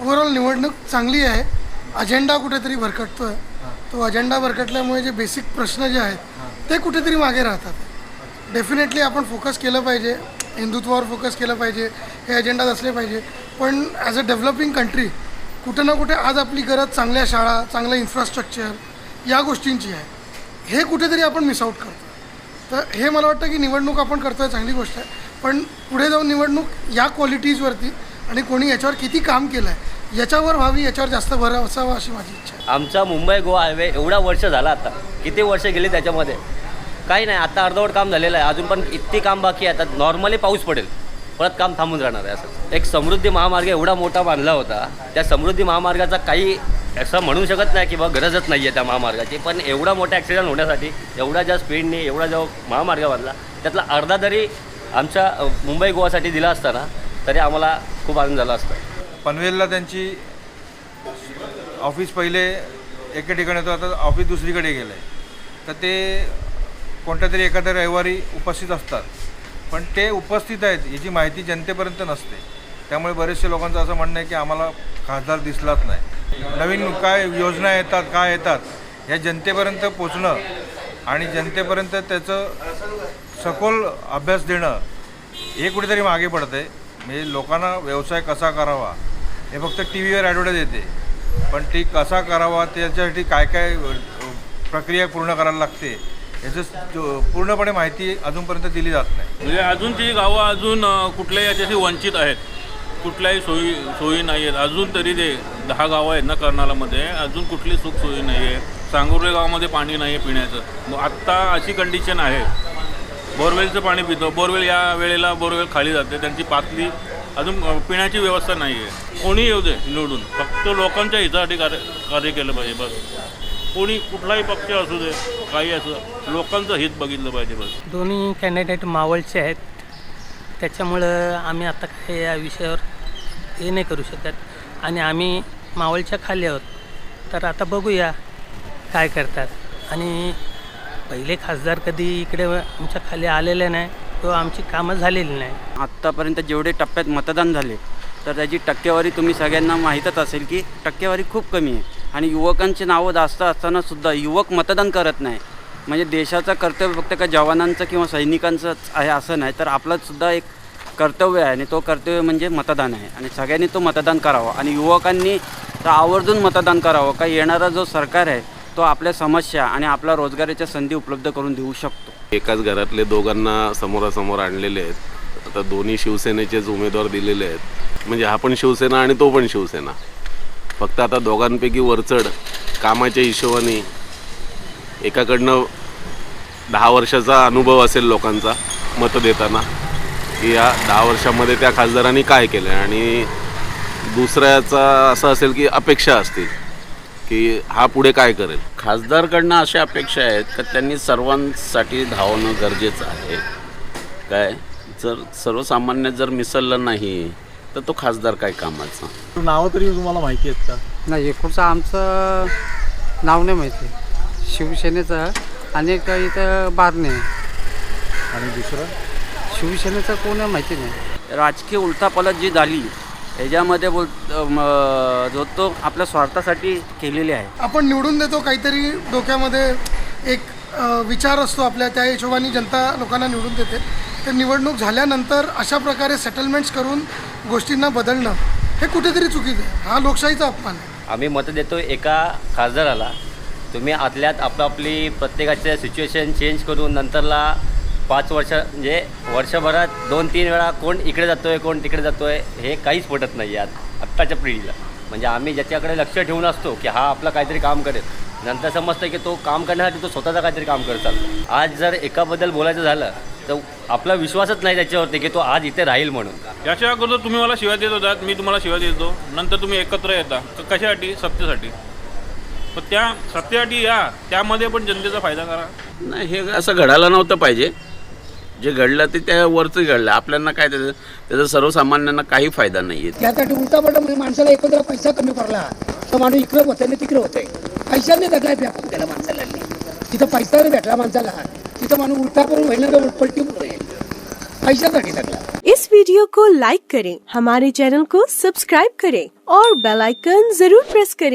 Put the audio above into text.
Overall निवडणूक चांगली आहे. अजेंडा कुठेतरी भरकटतो आहे तो अजेंडा भरकटल्यामुळे जे बेसिक प्रश्न जे आहेत ते कुठेतरी मागे राहतात. डेफिनेटली आपण फोकस केलं पाहिजे. हिंदुत्वावर फोकस केलं पाहिजे. हे अजेंडाज असले पाहिजे. पण ॲज अ डेव्हलपिंग कंट्री कुठं ना कुठे आज आपली गरज चांगल्या शाळा चांगलं इन्फ्रास्ट्रक्चर या गोष्टींची आहे. हे कुठेतरी आपण मिस आऊट करतो. तर हे मला वाटतं की निवडणूक आपण करतोय चांगली गोष्ट आहे. पण पुढे जाऊन निवडणूक या क्वालिटीजवरती आणि कोणी याच्यावर किती काम केलं आहे याच्यावर व्हावी याच्यावर जास्त भर असावा अशी माझी इच्छा आहे. आमचा मुंबई गोवा हायवे एवढा वर्ष झाला आता. किती वर्ष गेली त्याच्यामध्ये? काही नाही आता अर्धवट काम झालेलं आहे. अजून पण इतकी काम बाकी आहे आता नॉर्मली पाऊस पडेल. परत काम थांबून राहणार आहे असं एक समृद्धी महामार्ग एवढा मोठा बांधला होता. त्या समृद्धी महामार्गाचा काही असं म्हणू शकत नाही की बा गरजच नाही आहे त्या महामार्गाची. पण एवढा मोठा ॲक्सिडेंट होण्यासाठी एवढा ज्या स्पीडने एवढा जो महामार्ग बांधला त्यातला अर्धा तरी आमच्या मुंबई गोवासाठी दिला असताना तरी आम्हाला खूप आनंद झाला असता. पनवेलला त्यांची ऑफिस पहिले एका ठिकाणी होतं आता ऑफिस दुसरीकडे गेलं आहे तर ते कोणत्या तरी एखाद्या रविवारी उपस्थित असतात. पण ते उपस्थित आहेत याची माहिती जनतेपर्यंत नसते. त्यामुळे बरेचसे लोकांचं असं म्हणणं आहे की आम्हाला खासदार दिसलाच नाही. नवीन काय योजना येतात काय येतात या जनतेपर्यंत पोचणं आणि जनतेपर्यंत त्याचं सखोल अभ्यास देणं हे कुठेतरी मागे पडतं आहे म्हणजे लोकांना व्यवसाय कसा करावा हे फक्त टी व्हीवर ॲडव्हर्टाईज येते. पण ती कसा करावा त्याच्यासाठी काय काय प्रक्रिया पूर्ण करायला लागते याचं पूर्णपणे माहिती अजूनपर्यंत दिली जात नाही. म्हणजे अजून ती गावं अजून कुठल्याही याच्याशी वंचित आहेत. कुठल्याही सोयी सोयी नाही आहेत. अजून तरी ते दहा गावं आहेत ना कर्नालामध्ये. अजून कुठली सुख सोयी नाही आहे. सांगुर्ले गावामध्ये पाणी नाही आहे पिण्याचं. मग आत्ता अशी कंडिशन आहे. बोरवेलचं पाणी पितो. बोरवेल या वेळेला बोरवेल खाली जाते. त्यांची पातळी अजून पिण्याची व्यवस्था नाही आहे कोणी येऊ दे निवडून. फक्त लोकांच्या हितासाठी कार्य कार्य केलं पाहिजे बस. कोणी कुठलाही पक्ष असू दे काही असं लोकांचं हित बघितलं पाहिजे बस. दोन्ही कॅन्डिडेट मावळचे आहेत. त्याच्यामुळं आम्ही आता काही या विषयावर हे नाही करू शकत. आणि आम्ही मावळच्या खाली आहोत. तर आता बघूया काय करतात. आणि पहिले खासदार कधी इकडे आमच्या खाली आलेले नाही किंवा आमची कामं झालेली नाही. आत्तापर्यंत जेवढे टप्प्यात मतदान झाले तर त्याची टक्केवारी तुम्ही सगळ्यांना माहीतच असेल की टक्केवारी खूप कमी आहे. आणि युवकांची नावं जास्त असताना सुद्धा युवक मतदान करत नाही. म्हणजे देशाचं कर्तव्य फक्त का जवानांचं किंवा सैनिकांचंच आहे असं नाही तर आपलं सुद्धा एक कर्तव्य आहे आणि तो कर्तव्य म्हणजे मतदान आहे. आणि सगळ्यांनी तो मतदान करावं. आणि युवकांनी तर आवर्जून मतदान करावं. का येणारा जो सरकार आहे तो आपल्या समस्या आणि आपल्या रोजगाराच्या संधी उपलब्ध करून देऊ शकतो. एकाच घरातले दोघांना समोरासमोर आणलेले आहेत. आता दोन्ही शिवसेनेचेच उमेदवार दिलेले आहेत म्हणजे हा पण शिवसेना आणि तो पण शिवसेना. फक्त आता दोघांपैकी वरचढ कामाच्या हिशोबाने एकाकडनं दहा वर्षाचा अनुभव असेल लोकांचा मतं देताना की या दहा वर्षामध्ये त्या खासदारांनी काय केलं आणि दुसऱ्याचा असं असेल की अपेक्षा असतील. की हा पुढे काय करेल? खासदारकडनं अशा अपेक्षा आहेत का त्यांनी सर्वांसाठी धावणं गरजेचं आहे? काय? जर सर्वसामान्य जर मिसळलं नाही तर तो खासदार काय कामाचा? नावं तरी तुम्हाला माहिती आहेत का? नाही एकूणचं आमचं नाव नाही माहिती. शिवसेनेचं आणि एक इथं बारणे. आणि दुसरं? शिवसेनेचं कोण आहे माहिती नाही. राजकीय उलथापालट जी झाली याच्यामध्ये बोल म, जो तो आपल्या स्वार्थासाठी केलेली आहे. आपण निवडून देतो काहीतरी डोक्यामध्ये एक विचार असतो आपल्या त्या हिशोबाने जनता लोकांना निवडून देते. तर निवडणूक झाल्यानंतर अशा प्रकारे सेटलमेंट्स करून गोष्टींना बदलणं हे कुठेतरी चुकीचं आहे. हा लोकशाहीचा अपमान आहे. आम्ही मतं देतो एका खासदाराला तुम्ही आतल्यात आपापली प्रत्येकाचे सिच्युएशन चेंज करून नंतरला पाच वर्ष म्हणजे वर्षभरात दोन तीन वेळा कोण इकडे जातो आहे कोण तिकडे जातो आहे हे काहीच पटत नाही आहे आत्ताच्या पिढीला. म्हणजे आम्ही ज्याच्याकडे लक्ष ठेवून असतो की हा आपलं काहीतरी काम करेल नंतर समजतं की तो काम करण्यासाठी तो स्वतःचं काहीतरी काम करत चालतो आज जर एकाबद्दल बोलायचं झालं तर आपला विश्वासच नाही त्याच्यावरती की तो आज इथे राहील म्हणून. याच्या अगोदर तुम्ही मला शिवाय देत होतात मी तुम्हाला शिवाय देतो नंतर तुम्ही एकत्र येता. कशासाठी? सत्तेसाठी पण त्या सत्तेसाठी या त्यामध्ये पण जनतेचा फायदा करा. नाही हे असं घडायला नव्हतं पाहिजे. जे घडलं ते त्या वरचं घडलं. आपल्याला काय त्याचं त्याचा सर्वसामान्यांना काही फायदा नाही आहे त्यासाठी उलटा पडला म्हणजे माणसाला एकत्र पैसा कमी पडला तर माणूस इकडे होतं आणि तिकडे होतंय. पैशाने दगलाय व्यापून त्याला माणसाला तिथं पैसा भेटला माणसाला. तिथं माणूस उलटा करून होईल पैशासाठी दगला इस वीडियो को लाइक करें हमारे चैनल को सब्सक्राइब करें और बेल आइकन जरूर प्रेस करें।